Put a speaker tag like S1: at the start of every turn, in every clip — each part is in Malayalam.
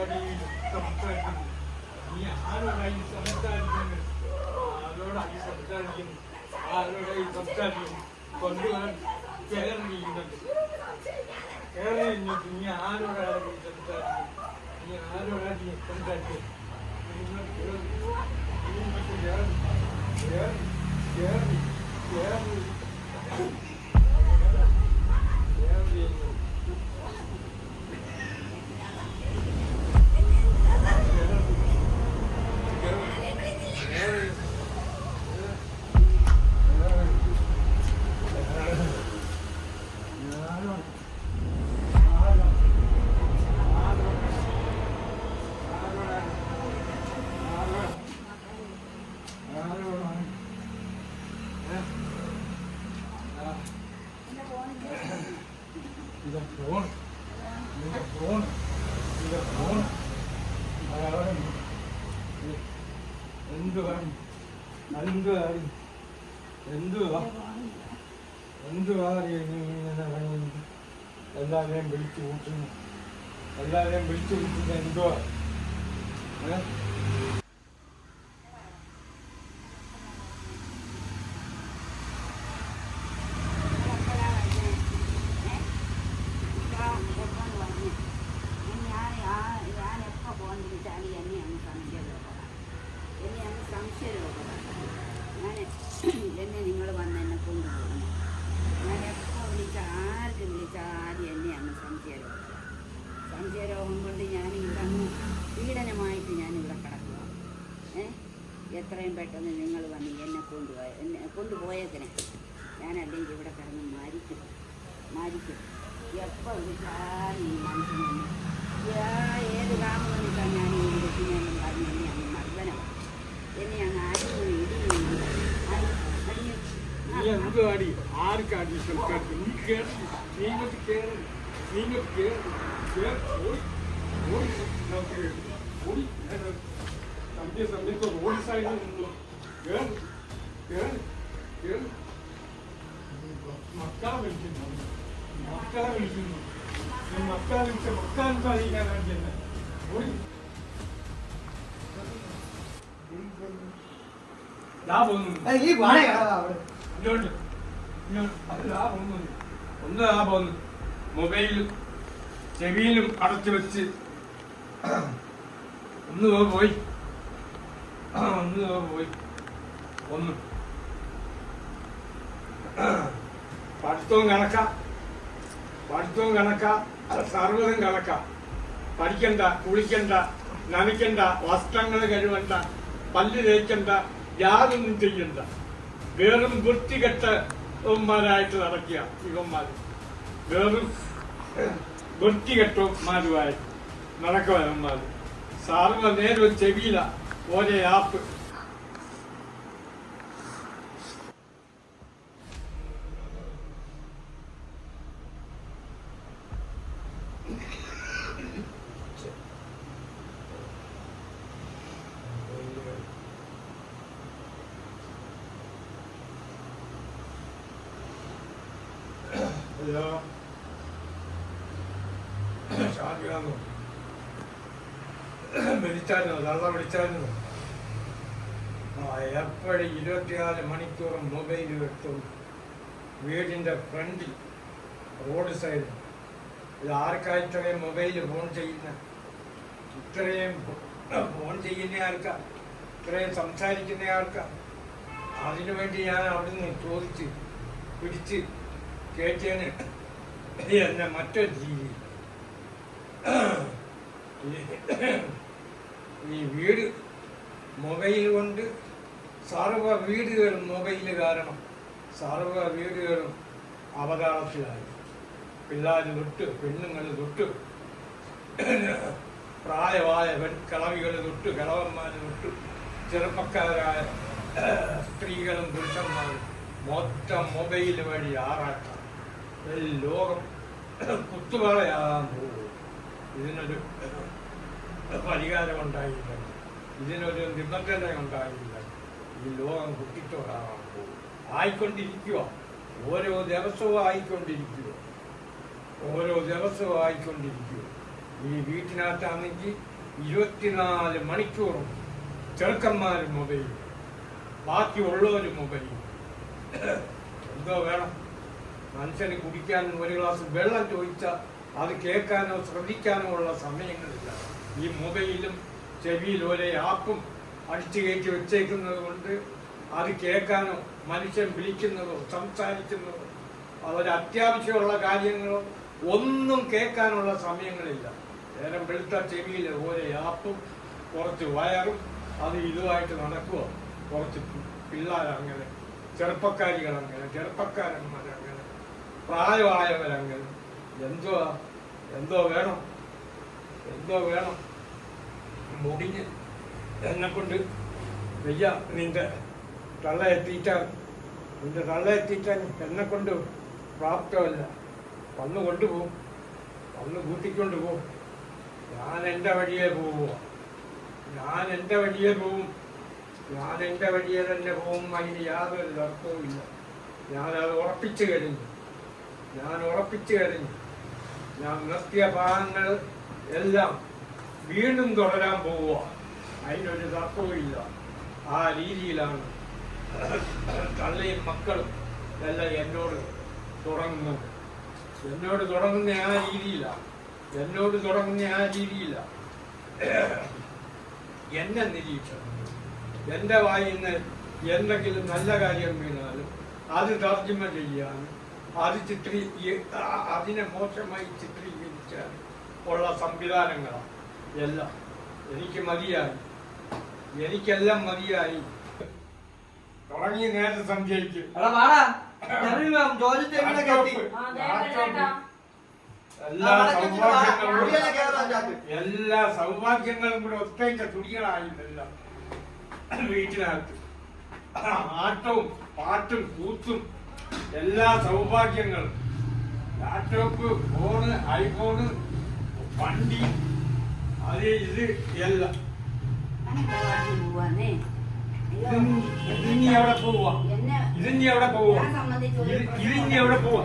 S1: സംസാരിക്കുന്നു നീ ആരോടായി സംസാരിക്കുന്നു ആരോടായി സംസാരിക്കുന്നു ആരോടായി സംസാരിക്കുന്നു കൊണ്ടുവരാൻ കയറിയിരിക്കുന്നുണ്ട് കയറി ഇങ്ങോട്ട് നീ ആരോടാണ് നീ സംസാരിക്കുന്നത് നീ ആരോടാ നീ Yeah, yeah, ഇങ്ങോട്ട് ഇങ്ങോട്ട്. ഫോൺ നിന്റെ ഫോൺ നിന്റെ ഫോൺ എന്തുവാ എന്തുവാ എന്തുവാ എന്തുവാ ഇങ്ങനെ എല്ലാവരെയും വിളിച്ചു കൂട്ടുന്നു. എല്ലാവരെയും വിളിച്ചു കൂട്ടുന്നത് എന്തുവാ? ഏ? புது அடி ஆருக்கு அடிஷன் கேட்டு நீ கேட்டு நீங்கள் கேளு நீங்கள் கேளு போய் ஓடி நமக்கு ஓடி தம்பி தம்பிக்கு ஓடி சாய்ந்து கேளு கேளு கேளு மக்களை விழிக்கணும் மக்களை விழிக்கணும் மக்களை விழிச்ச மக்கள் பாதிக்காதான் ஓடி
S2: 나 보는.
S1: 아니 이 말해. ഒന്ന് ആ പോകുന്നു മൊബൈലും ചെവിയിലും അടച്ചു വെച്ച്. ഒന്ന് പോയി. ഒന്ന് പോയി. ഒന്ന്. പഠിത്തവും കണക്ക. പഠിത്തവും കണക്ക. സർവതും കണക്ക. പഠിക്കണ്ട കുളിക്കണ്ട നനയ്ക്കണ്ട വസ്ത്രങ്ങൾ കഴുകണ്ട പല്ല് തേക്കണ്ട യാതൊന്നും ചെയ്യണ്ട. വെറും വൃത്തികെട്ടവന്മാരായിട്ട് നടക്കുക ഇവന്മാര്. വെറും നടക്കുക നടക്കുവാന്മാര് സാറിന് നേരെ ചെവിയില ഓരോ ആപ്പ് ഷാജിയാണോ വിളിച്ചായിരുന്നു നല്ല വിളിച്ചായിരുന്നു എപ്പോഴും ഇരുപത്തിനാല് മണിക്കൂറും മൊബൈൽ എടുത്തു വീടിന്റെ ഫ്രണ്ടിൽ റോഡ് സൈഡിൽ ഇത് ആർക്കാ ഇത്രയും മൊബൈൽ ഫോൺ ചെയ്യുന്ന? ഇത്രയും ഫോൺ ചെയ്യുന്ന ആൾക്കാ ഇത്രയും സംസാരിക്കുന്ന ആൾക്കാ. അതിനുവേണ്ടി ഞാൻ അവിടുന്ന് ചോദിച്ച് പിടിച്ച് കേട്ടിയാണ് എന്ന മറ്റൊരു ജീവി. ഈ വീട് മൊബൈൽ കൊണ്ട് സർവ വീടുകളും മൊബൈൽ കാരണം സർവ വീടുകളും അവതാളത്തിലായി. പിള്ളേർ തൊട്ട് പെണ്ണുങ്ങൾ തൊട്ട് പ്രായമായ പെൺ കിളവികൾ തൊട്ട് കിളവന്മാർ തൊട്ട് ചെറുപ്പക്കാരായ സ്ത്രീകളും പുരുഷന്മാരും മൊത്തം മൊബൈൽ വഴി ആറാട്ടം. ലോകം കുത്തുപാളയാകാൻ പോകും. ഇതിനൊരു പരിഹാരം ഉണ്ടായില്ല ഇതിനൊരു നിബന്ധന ഉണ്ടായില്ല ഈ ലോകം കുട്ടിച്ചോടാകാൻ പോകും. ആയിക്കൊണ്ടിരിക്കുക ഓരോ ദിവസവും ആയിക്കൊണ്ടിരിക്കുക ഓരോ ദിവസവും ആയിക്കൊണ്ടിരിക്കുക ഈ വീട്ടിനകത്താണെങ്കിൽ ഇരുപത്തിനാല് മണിക്കൂറും ചെറുക്കന്മാരും മൊബൈൽ ബാക്കിയുള്ളവരും മൊബൈൽ എന്തോ വേണം? മനുഷ്യന് കുടിക്കാൻ ഒരു ഗ്ലാസ് വെള്ളം ചോദിച്ചാൽ അത് കേൾക്കാനോ ശ്രദ്ധിക്കാനോ ഉള്ള സമയങ്ങളില്ല. ഈ മൊബൈലും ചെവിയിൽ ഒരേ ആപ്പും അടിച്ചു കയറ്റി വെച്ചേക്കുന്നത് കൊണ്ട് അത് കേൾക്കാനോ മനുഷ്യൻ വിളിക്കുന്നതോ സംസാരിക്കുന്നതോ അതൊരു അത്യാവശ്യമുള്ള കാര്യങ്ങളോ ഒന്നും കേൾക്കാനുള്ള സമയങ്ങളില്ല. നേരം വെളുത്ത ചെവിയിൽ ഓരോ ആപ്പും കുറച്ച് വയറും അത് ഇതുമായിട്ട് നടക്കുക കുറച്ച് പിള്ളേരങ്ങനെ ചെറുപ്പക്കാരികളങ്ങനെ ചെറുപ്പക്കാരന്മാരങ്ങനെ പ്രായമായവരങ്ങനെ എന്തോ എന്തോ വേണം. എന്തോ വേണം. മുടിഞ്ഞ് എന്നെ കൊണ്ട് വയ്യ. നിന്റെ തള്ള എത്തിയിട്ടാൻ നിന്റെ തള്ള എത്തിയിട്ടാൻ എന്നെ കൊണ്ട് പ്രാപ്തമല്ല. വന്ന് കൊണ്ടുപോകും. വന്ന് കൂട്ടിക്കൊണ്ട് പോകും ഞാൻ എന്റെ വഴിയെ പോവുക. ഞാൻ എന്റെ വഴിയെ പോവും. ഞാൻ എന്റെ വഴിയെ തന്നെ പോവും. അതിന് യാതൊരു തർക്കവും ഇല്ല ഞാനത് ഉറപ്പിച്ചു കഴിഞ്ഞു. ഞാൻ ഉറപ്പിച്ചു കഴിഞ്ഞു. ഞാൻ നിർത്തിയ ഭാഗങ്ങൾ എല്ലാം വീണ്ടും തുടരാൻ പോവുക. അതിനൊരു തർക്കവും ഇല്ല. ആ രീതിയിലാണ് തള്ളയും മക്കളും എല്ലാം എന്നോട് തുടങ്ങുന്നു എന്നോട് തുടങ്ങുന്ന ആ രീതിയിലാണ് എന്നോട് തുടങ്ങുന്ന ആ രീതിയിലാണ് എന്നെ നിരീക്ഷണം എന്റെ വായിൽ നിന്ന് എന്തെങ്കിലും നല്ല കാര്യം വീണാലും അത് തർജമ ചെയ്യാനും അത് ചിത്രീ അതിനെ മോശമായി ചിത്രീകരിച്ച ഉള്ള സംവിധാനങ്ങളാണ് എല്ലാം. എനിക്ക് മതിയായി. എനിക്കെല്ലാം മതിയായി. തുടങ്ങി നേരത്തെ സംശയിക്കും. സൗഭാഗ്യങ്ങളും എല്ലാ സൗഭാഗ്യങ്ങളും കൂടെ ഒത്തേക്ക തുണികളായില്ല വീട്ടിനകത്ത്. ആട്ടവും പാട്ടും കൂത്തും എല്ലാ സൗഭാഗ്യങ്ങളും. ലാപ്ടോപ്പ് ഫോണ് ഐഫോണ് വണ്ടി അത് ഇത് എല്ലാം. ഇതിനി എവിടെ പോവാ? ഇതിനി എവിടെ പോവാ? ഇതിനി എവിടെ പോവാ?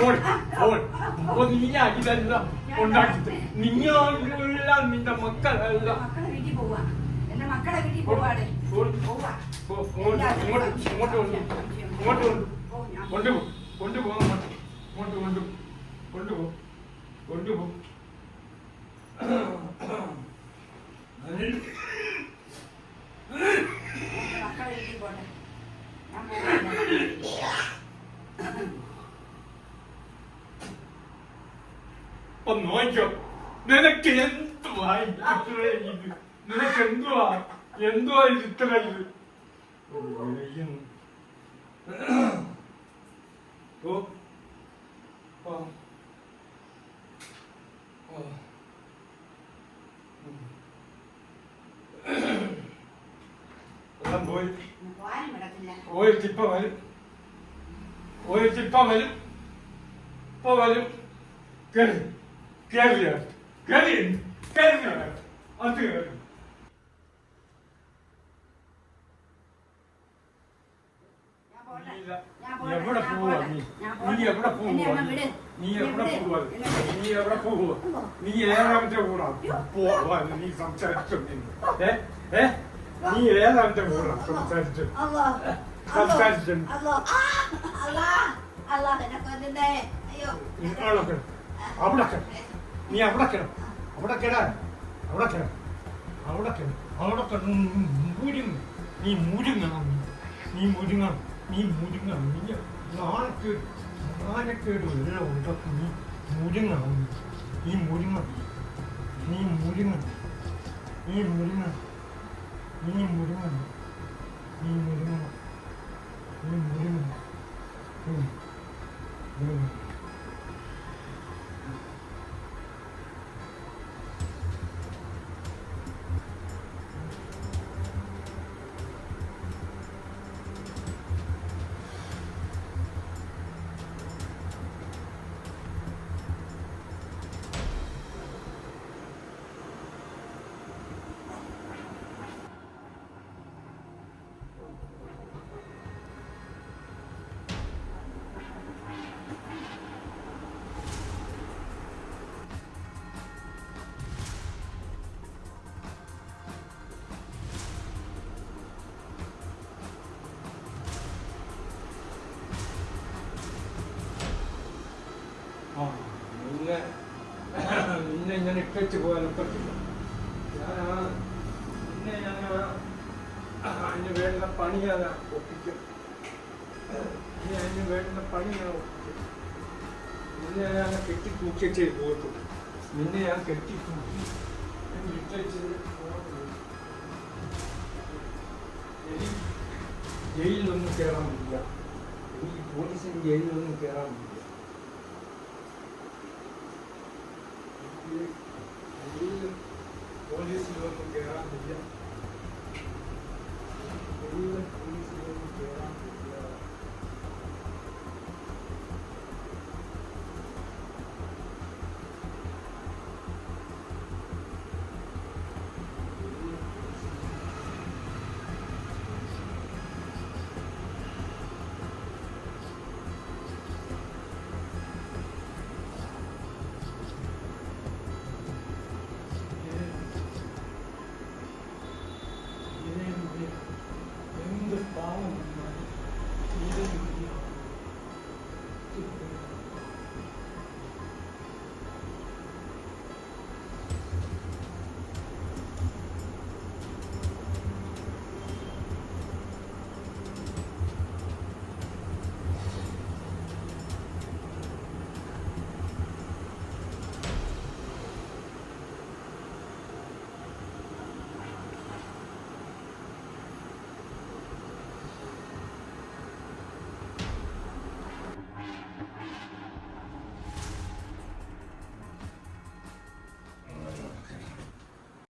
S1: പോൾ പോൾ അപ്പൊ നീ ഇതെല്ലാം ഉണ്ടാക്കി നിങ്ങളെല്ലാം നിന്റെ മക്കളെല്ലാം.
S3: മക്കളെ വീട്ടിൽ പോവാടെ.
S1: ഇങ്ങോട്ട് ഇങ്ങോട്ട് ഇങ്ങോട്ട് കൊണ്ട് ഇങ്ങോട്ട് കൊണ്ട്
S3: പോ, ഞാൻ
S1: കൊണ്ടുപോ കൊണ്ടുപോ അങ്ങോട്ട് ഇങ്ങോട്ട് കൊണ്ടു കൊണ്ടുപോ
S3: കൊണ്ടുപോകും ഞാൻ പോവാ
S1: ഒന്ന് നോക്കിയോ നിനക്ക് എന്തുവാ ഇത് നിനക്ക് എന്തുവാ? എന്തുവാ ഇത് ഇത്ര ഇത് ഓ ഓ ഓ എല്ലാം പോയി
S3: പോകാനും വിടത്തില്ല
S1: ഓയിൽ ഇപ്പൊ വരും ഓയിൽ ഇപ്പൊ വരും ഇപ്പൊ വരും കേറി കേറിയ കേറി കേറിയ അത് കേറി എവിടെ പോവാ നീ നീ എവിടെ പോവാ നീ എവിടെ
S3: വിട്.
S1: പോവാ നീ എവിടെ പോവാ നീ ഏഴാമത്തെ കൂടാ പോവാ നീ സംസാരിച്ചു ഏ ഏ നീ ഏഴാമത്തെ കൂടാ സംസാരിച്ചു. സംസാരിച്ചു. അവിടെ കിട അവിടെ കിട നീ അവിടെ കിട അവിടെ കിട അവിടെ കിട അവിടെ കിട അവിടെ കിട മുരുങ്ങ നീ മുരുങ്ങണം നീ മുരുങ്ങണം നീ മുരുങ്ങണം നീ നാണക്കേട് നാണക്കേട് എല്ലാം ഉണ്ടാക്കി നീ മുരുങ്ങണം നീ മുരുങ്ങണം നീ മുരുങ്ങണം നീ മുരുങ്ങണം നീ മുരുങ്ങണം നീ മുരുങ്ങണം നീ മുരുങ്ങണം ഉം. ഉം. ഇട്ടേച്ച് പോകാനും പറ്റില്ല. ഞാൻ ആ പിന്നെ ഞാൻ അതിന് വേണ്ട പണി ഞാൻ ഒപ്പിക്കും. ഇനി അതിന് വേണ്ട പണി ഞാൻ ഒപ്പിക്കും. നിന്നെ ഞാൻ കെട്ടി തൂക്കിച്ചേ പോകത്തുള്ളൂ. നിന്നെ ഞാൻ കെട്ടി തൂക്കി ഇട്ടേച്ച് പോകത്തുള്ളൂ. ജയിലിലൊന്നും കയറാൻ പറ്റില്ല. എനിക്ക് പോലീസിന് ജയിലിലൊന്നും കയറാൻ പറ്റില്ല എനിക്ക് ജയിലിൽ പോലീസിലൊന്നും കയറാൻ പറ്റില്ല ജയിലിൽ